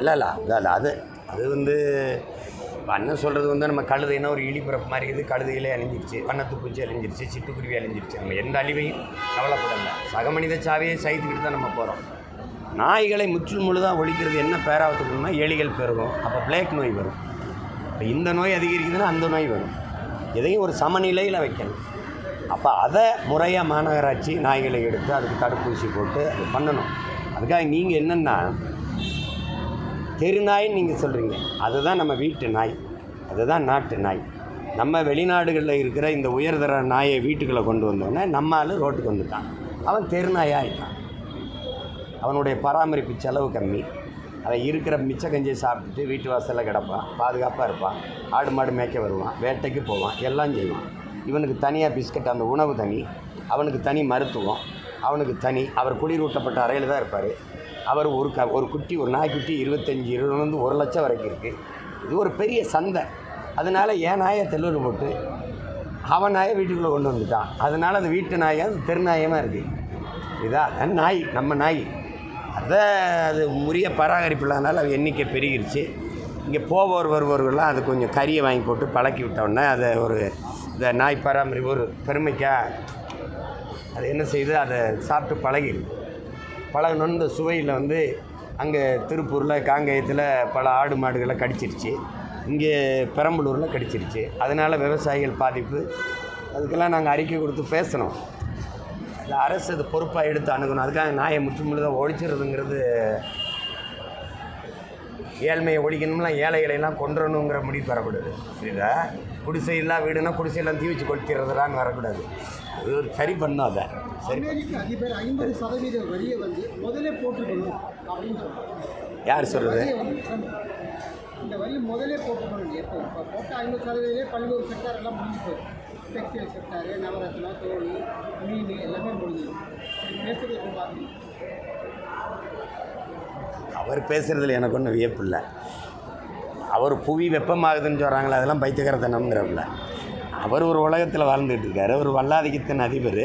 இல்லை இல்லை இல்லை இல்லை அது அது வந்து இப்போ அண்ணன் சொல்கிறது வந்து நம்ம கழுதைன்னா ஒரு இழிபிறப்பு மாதிரி இருக்குது கழுதையிலே அழிஞ்சிருச்சு வண்ணத்துப்பூச்சி அழிஞ்சிருச்சு சிட்டுக்குருவி அழிஞ்சிருச்சு. நம்ம எந்த அழிவையும் கவலைப்படல. சக மனித சாவையே சைத்துக்கிட்டு தான் நம்ம போகிறோம் நாய்களை முற்றில் முழுதாக ஒழிக்கிறது என்ன பேராவத்துக்குன்னா எலிகள் பெருகும். அப்போ பிளேக் நோய் வரும். இப்போ இந்த நோய் அதிகரிக்குதுன்னா அந்த நோய் வரும். எதையும் ஒரு சமநிலையில் வைக்கணும் அப்போ அதை முறையாக மாநகராட்சி நாய்களை எடுத்து அதுக்கு தடுப்பூசி போட்டு அது பண்ணணும். அதுக்காக நீங்கள் என்னென்னா தெருநாய்ன்னு நீங்கள் சொல்கிறீங்க அதுதான் நம்ம வீட்டு நாய். அதுதான் நாட்டு நாய். நம்ம வெளிநாடுகளில் இருக்கிற இந்த உயர்தர நாயை வீட்டுக்குள்ளே கொண்டு வந்தோடனே நம்ம ஆள் ரோட்டுக்கு வந்துட்டான். அவன் தெருநாயாக ஆயிட்டான். அவனுடைய பராமரிப்பு செலவு கம்மி. அவன் இருக்கிற மிச்ச கஞ்சியை சாப்பிட்டுட்டு வீட்டு வாசலில் கிடப்பான். பாதுகாப்பாக இருப்பான். ஆடு மாடு மேய்க்க வருவான். வேட்டைக்கு போவான். எல்லாம் செய்வான். இவனுக்கு தனியாக பிஸ்கட் அந்த உணவு தனி அவனுக்கு தனி மருத்துவம் அவனுக்கு தனி அவர் குளிரூட்டப்பட்ட அறையில் தான் இருப்பார். அவர் ஒரு க ஒரு குட்டி ஒரு நாய்க்குட்டி இருபத்தஞ்சி இருபதுலேருந்து ஒரு லட்சம் வரைக்கும் இருக்குது இது ஒரு பெரிய சந்தை. அதனால் என் நாயை தெல்லூர் போட்டு அவன் நாயை வீட்டுக்குள்ளே கொண்டு வந்துட்டான். அதனால் அந்த வீட்டு நாயாக அது தெருநாயமாக இருக்குது இதான் நாய் நம்ம நாய். அதை அது உரிய பராகரிப்பு இல்லாதனால அது எண்ணிக்கை பெருகிருச்சு. இங்கே போவோர் வருவோர்கள்லாம் அது கொஞ்சம் கறியை வாங்கி போட்டு பழக்கி விட்டோன்னே அதை ஒரு இந்த நாய் பராமரிப்பு ஒரு பெருமைக்கா அது என்ன செய்யுது? அதை சாப்பிட்டு பழகிடுது. பழகணுன்னு இந்த சுவையில் வந்து அங்கே திருப்பூரில் காங்கேயத்தில் பல ஆடு மாடுகளை கடிச்சிருச்சு. இங்கே பெரம்பலூரில் கடிச்சிருச்சு. அதனால் விவசாயிகள் பாதிப்பு. அதுக்கெல்லாம் நாங்கள் அறிக்கை கொடுத்து பேசணும். அது அரசு அது பொறுப்பாக எடுத்து அணுகணும். அதுக்காக நாயை முற்றுமுழுதாக ஒழிச்சிடுறதுங்கிறது ஏழ்மையை ஒழிக்கணும்னா ஏழைகளையெல்லாம் கொன்றணுங்கிற முடிவு வரக்கூடாது. புரியுதா? குடிசை இல்லா வீடுனா குடிசையெல்லாம் தீ வச்சு கொளுத்திடுறதுலான்னு வரக்கூடாது. அது ஒரு சரி பண்ணும் அதை. சரி அதிபர் ஐம்பது சதவீத வரியை வந்து முதலே போட்டுக்கணும் அப்படின்னு சொல்றாங்க யார் சொல்கிறது இந்த வரி முதலே போட்டுக்கணும் எப்போ? இப்போ போட்ட ஐம்பது சதவீதே பல்வேறு செக்டார் எல்லாம் முடிஞ்சு போயிடும் டெக்ஸ்டைல் செக்டாரு நவரத்னா தோல் மீன் எல்லாமே முடிஞ்சிடும் இது எப்படி பார்க்குறீங்க அவர் பேசுகிறதுல எனக்கு ஒன்றும் வியப்பு இல்லை. அவர் புவி வெப்பமாகுதுன்னு சொல்கிறாங்களே அதெல்லாம் பைத்தியகரத்தனம்ங்கிறப்பில்ல அவர் ஒரு உலகத்தில் வாழ்ந்துட்டு இருக்காரு. ஒரு வல்லாதிக்கத்தின் அதிபர்.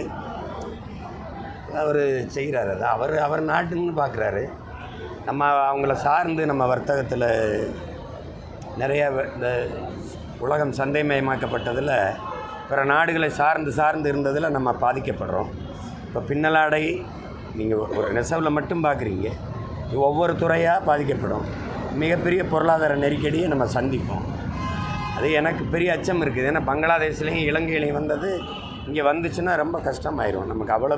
அவர் செய்கிறார் அது. அவர் அவர் நாட்டுன்னு பார்க்குறாரு நம்ம அவங்கள சார்ந்து நம்ம வர்த்தகத்தில் நிறைய இந்த உலகம் சந்தைமயமாக்கப்பட்டதில் பிற நாடுகளை சார்ந்து சார்ந்து இருந்ததில் நம்ம பாதிக்கப்படுறோம். இப்போ பின்னலாடை நீங்கள் ஒரு நெசவில் மட்டும் பார்க்குறீங்க ஒவ்வொரு துறையாக பாதிக்கப்படும். மிகப்பெரிய பொருளாதார நெருக்கடியை நம்ம சந்திப்போம். அது எனக்கு பெரிய அச்சம் இருக்குது. ஏன்னா பங்களாதேஷ்லேயும் இலங்கையிலையும் வந்தது. இங்கே வந்துச்சுன்னா ரொம்ப கஷ்டமாயிரும். நமக்கு அவ்வளோ